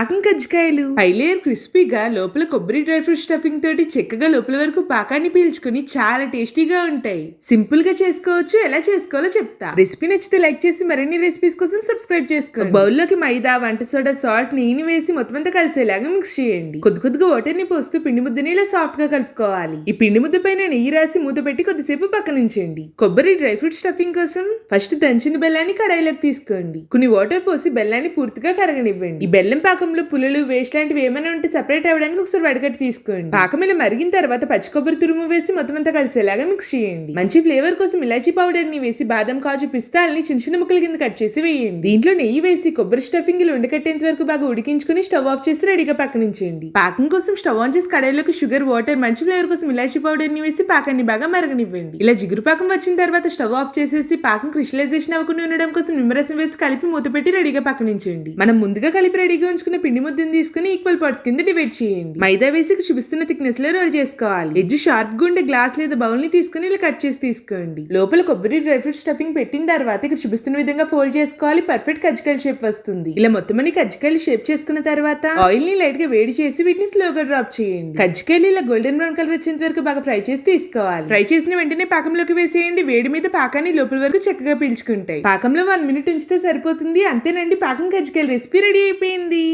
పాకం కజ్జికాయలు. పై లేయర్ క్రిస్పీగా లోపల కొబ్బరి డ్రై ఫ్రూట్ స్టఫింగ్ తోటి చక్కగా లోపల వరకు పాకాన్ని పీల్చుకుని చాలా టేస్టీగా ఉంటాయి. సింపుల్గా చేసుకోవచ్చు ఎలా చేసుకోవాలో చెప్తా. రెసిపీ నచ్చితే లైక్ చేసి మరిన్ని రెసిపీస్ కోసం సబ్స్క్రైబ్ చేసుకో బౌల్లోకి మైదా వంట సోడా సాల్ట్ నెయ్యి వేసి మొత్తం అంతా కలిసేలాగా మిక్స్ చేయండి. కొద్ది కొద్దిగా వాటర్ని పోస్తూ పిండి ముద్దని ఇలా సాఫ్ట్గా కలుపుకోవాలి. ఈ పిండి ముద్ద పైన నెయ్యి రాసి మూత పెట్టి కొద్దిసేపు పక్కనుంచండి కొబ్బరి డ్రై ఫ్రూట్ స్టఫింగ్ కోసం ఫస్ట్ దంచిన బెల్లాన్ని కడాయిలోకి తీసుకోండి. కొన్ని వాటర్ పోసి బెల్లాన్ని పూర్తిగా కరగనివ్వండి. ఈ బెల్లం పాకం పాకంలో పుల్లలు వేస్ట్ లాంటివి ఏమైనా ఉంటే సెపరేట్ అవ్వడానికి ఒకసారి వడగట్టి తీసుకోండి. పాకం ఇలా మరిగిన తర్వాత పచ్చి కొబ్బరి తురుము వేసి మొత్తం అంతా కలిసేలాగా మిక్స్ చేయండి. మంచి ఫ్లేవర్ కోసం ఇలాచీ పౌడర్ని వేసి బాదం కాజు పిస్తాల్ని చిన్న చిన్న ముక్కల కింద కట్ చేసి వేయండి. దీంట్లో నెయ్యి వేసి కొబ్బరి స్టఫింగ్ ఇలా ఉండకట్టేంత వరకు బాగా ఉడికించుకుని స్టవ్ ఆఫ్ చేసి రెడీగా పక్కనించండి పాకం కోసం స్టవ్ ఆన్ చేసి కడాయిలోకి షుగర్ వాటర్ మంచి ఫ్లేవర్ కోసం ఇలాచీ పౌడర్ని వేసి పాకాన్ని బాగా మరగనివ్వండి. ఇలా జిగురు పాకం వచ్చిన తర్వాత స్టవ్ ఆఫ్ చేసేసి పాకం క్రిస్టలైజేషన్ అవ్వకుండా ఉండడం కోసం నిమ్మరసం వేసి కలిపి మూత పెట్టి రెడీగా పక్కనించండి మనం ముందుగా కలిపి రెడీగా ఉంచుకున్న పిండి ముద్దని తీసుకుని ఈక్వల్ పార్ట్స్ కింద డివైడ్ చేయండి. మైదా వేసి చూపిస్తున్న థిక్నెస్లో రోల్ చేసుకోవాలి. ఎడ్జ్ షార్ప్గా ఉండే గ్లాస్ లేదా బౌల్ని తీసుకుని ఇలా కట్ చేసి తీసుకోండి. లోపల కొబ్బరి డ్రై ఫ్రూట్ స్టఫింగ్ పెట్టిన తర్వాత ఇక్కడ చూపిస్తున్న విధంగా ఫోల్డ్ చేసుకోవాలి. పర్ఫెక్ట్ కజ్జికాయల షేప్ వస్తుంది. ఇలా మొత్తం అన్ని కజ్జికాయలు షేప్ చేసుకున్న తర్వాత ఆయిల్ని లైట్గా వేడి చేసి వీటిని స్లోగా డ్రాప్ చేయండి. కజ్జికాయలు ఇలా గోల్డెన్ బ్రౌన్ కలర్ వచ్చేంత వరకు బాగా ఫ్రై చేసి తీసుకోవాలి. ఫ్రై చేసిన వెంటనే పాకంలోకి వేసేయండి. వేడి మీద పాకాన్ని లోపల వరకు చక్కగా పీల్చుకుంటాయి. పాకంలో వన్ మినిట్ ఉంచితే సరిపోతుంది. అంతేనండి పాకం కజ్జికాయల రెసిపీ రెడీ అయిపోయింది.